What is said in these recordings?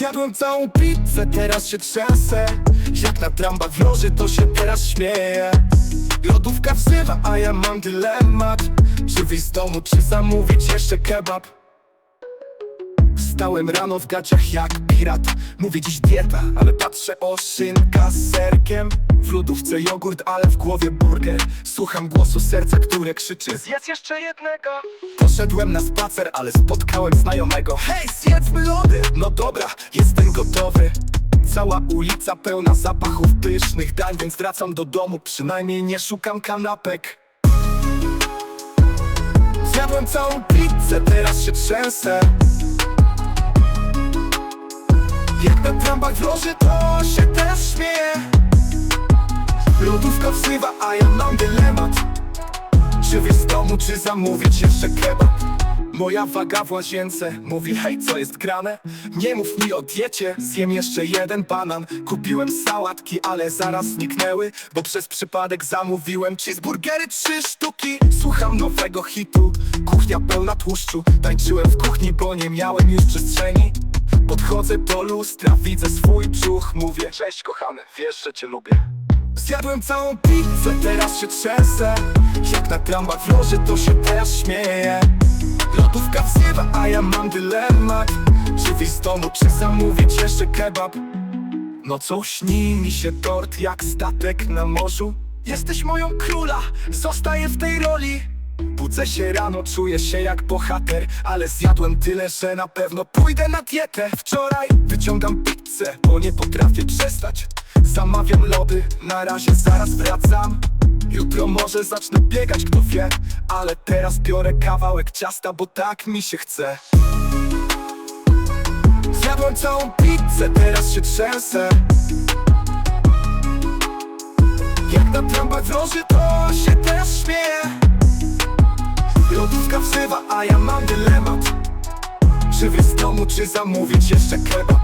Zjadłem całą pizzę, teraz się trzęsę. Jak na trambach w loży, to się teraz śmieję. Lodówka wzywa, a ja mam dylemat. Czy wyjść z domu, czy zamówić jeszcze kebab? Wstałem rano w gaciach jak pirat. Mówię dziś dieta, ale patrzę o szynka z serkiem. W lodówce jogurt, ale w głowie burger. Słucham głosu serca, które krzyczy. Zjedz jeszcze jednego. Poszedłem na spacer, ale spotkałem znajomego. Hej, zjedzmy lody! No dobra, jestem gotowy. Cała ulica pełna zapachów pysznych dań Więc wracam do domu, przynajmniej nie szukam kanapek. Zjadłem całą pizzę, teraz się trzęsę Trambach w loży, to się też śmieje. Lodówka wzywa, a ja mam dylemat. Czy wyjść z domu, czy zamówić jeszcze kebab? Moja waga w łazience mówi hej, co jest grane? Nie mów mi o diecie, zjem jeszcze jeden banan. Kupiłem sałatki, ale zaraz zniknęły Bo przez przypadek zamówiłem cheeseburgery trzy sztuki. Słucham nowego hitu, kuchnia pełna tłuszczu. Tańczyłem w kuchni, bo nie miałem już przestrzeni Podchodzę do lustra, widzę swój brzuch Mówię, cześć kochany, wiesz, że cię lubię. Zjadłem całą pizzę, teraz się trzęsę. Jak na trambach w loży, to się teraz śmieję. Lodówka wzywa, a ja mam dylemat. Czy wyjść z domu, czy zamówić jeszcze kebab? Nocą śni mi się tort jak statek na morzu. Jesteś moją króla, zostaję w tej roli Budzę się rano, czuję się jak bohater Ale zjadłem tyle, że na pewno pójdę na dietę. Wczoraj wyciągam pizzę, bo nie potrafię przestać. Zamawiam lody, na razie zaraz wracam. Jutro może zacznę biegać, kto wie Ale teraz biorę kawałek ciasta, bo tak mi się chce. Zjadłem całą pizzę, teraz się trzęsę. Jak na trambach w loży, to się też śmieję Lodówka wzywa, a ja mam dylemat. Czy wyjść z domu, czy zamówić jeszcze kebab?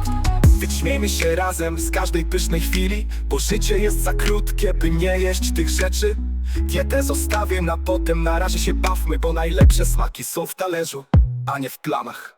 Wyćmiejmy się razem z każdej pysznej chwili Bo życie jest za krótkie, by nie jeść tych rzeczy. Dietę zostawię na potem, na razie się bawmy Bo najlepsze smaki są w talerzu, a nie w plamach